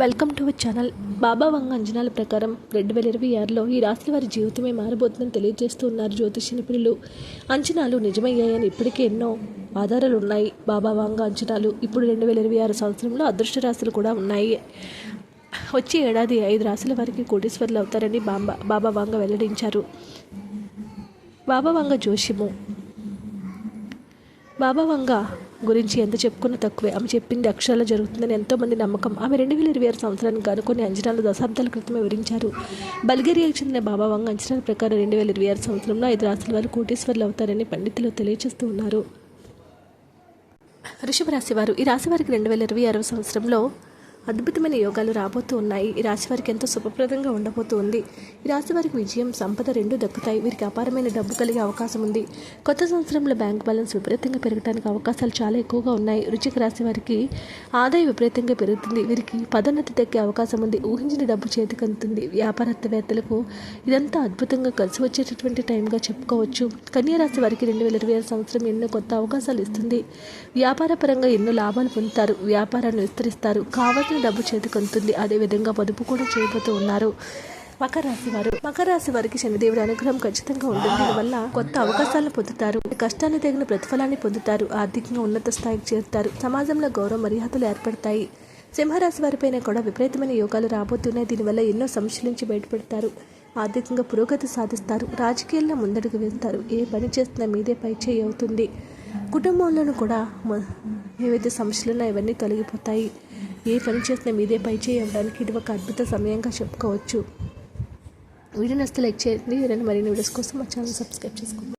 Welcome to our channel Baba Vanga అంజనాల ప్రకారం రెండు వేల ఇరవై ఆరులో ఈ రాశుల వారి జీవితమే మారబోతుందని తెలియజేస్తూ ఉన్నారు జ్యోతిష నిపుణులు. అంచనాలు నిజమయ్యాయని ఇప్పటికే ఎన్నో ఆధారాలు ఉన్నాయి. బాబా వంగ అంచనాలు ఇప్పుడు రెండు వేల ఇరవై ఆరు సంవత్సరంలో అదృష్ట రాశులు కూడా ఉన్నాయి. వచ్చే ఏడాది ఐదు రాశుల వారికి కోటీశ్వర్లు అవుతారని బాంబా బాబా వంగ వెల్లడించారు. బాబా వంగ జోషిము బాబా వంగ గురించి ఎంత చెప్పుకున్నా తక్కువే. ఆమె చెప్పింది అక్షరాలు జరుగుతుందని ఎంతోమంది నమ్మకం. ఆమె రెండు వేల ఇరవై ఆరు సంవత్సరానికి గాను కొన్ని అంచనాలు దశాబ్దాల క్రితం వివరించారు. బల్గేరియాకు చెందిన బాబా వంగ అంచనాల ప్రకారం రెండు వేల ఇరవై ఆరు సంవత్సరంలో ఐదు రాశుల వారు కోటేశ్వర్లు అవుతారని పండితులు తెలియజేస్తూ ఉన్నారు. వృషభ రాశివారు ఈ రాశి వారికి రెండు వేల ఇరవై ఆరవ సంవత్సరంలో అద్భుతమైన యోగాలు రాబోతూ ఉన్నాయి. ఈ రాశి వారికి ఎంతో శుభప్రదంగా ఉండబోతూ ఉంది ఈ రాశి వారికి విజయం సంపద రెండూ దక్కుతాయి. వీరికి అపారమైన డబ్బు కలిగే అవకాశం ఉంది. కొత్త సంవత్సరంలో బ్యాంక్ బ్యాలెన్స్ విపరీతంగా పెరగడానికి అవకాశాలు చాలా ఎక్కువగా ఉన్నాయి. రుచిక రాశి వారికి ఆదాయం విపరీతంగా పెరుగుతుంది. వీరికి పదోన్నతి దక్కే అవకాశం ఉంది. ఊహించిన డబ్బు చేతికి అందుతుంది వ్యాపారవేత్తలకు ఇదంతా అద్భుతంగా కలిసి వచ్చేటటువంటి టైంగా చెప్పుకోవచ్చు. కన్యా రాశి వారికి రెండు వేల ఇరవై ఆరు సంవత్సరం ఎన్నో కొత్త అవకాశాలు ఇస్తుంది. వ్యాపారపరంగా ఎన్నో లాభాలు పొందుతారు. వ్యాపారాన్ని విస్తరిస్తారు. కావాల్సిన డబ్బు చేతికందుతుంది అదేవిధంగా పొదుపు కూడా చేయబోతూ ఉన్నారు. మకర రాశి వారు. మకర రాశి వారికి శనిదేవుడి అనుగ్రహం ఖచ్చితంగా ఉంటుంది. దీనివల్ల కొత్త అవకాశాలను పొందుతారు. కష్టాన్ని తగిన ప్రతిఫలాన్ని పొందుతారు. ఆర్థికంగా ఉన్నత స్థాయికి చేరుతారు. సమాజంలో గౌరవ మర్యాదలు ఏర్పడతాయి. సింహరాశి వారిపైన కూడా విపరీతమైన యోగాలు రాబోతున్నాయి. దీనివల్ల ఎన్నో సమస్యల నుంచి బయటపడతారు. ఆర్థికంగా పురోగతి సాధిస్తారు. రాజకీయాల్లో ముందడుగు వేస్తారు. ఏ పని చేస్తున్నా మీదే పై చేయి అవుతుంది. కుటుంబంలోనూ కూడా ఏవైతే సమస్యలున్నా ఇవన్నీ తొలగిపోతాయి. ఏ పని చేసినా మీదే పై చేయడానికి ఇది ఒక అద్భుత సమయంగా చెప్పుకోవచ్చు. వీడియో నచ్చితే లైక్ చేయండి. రెండు మరిన్ని వీడియోస్ కోసం మా ఛానల్ సబ్స్క్రైబ్ చేసుకోండి.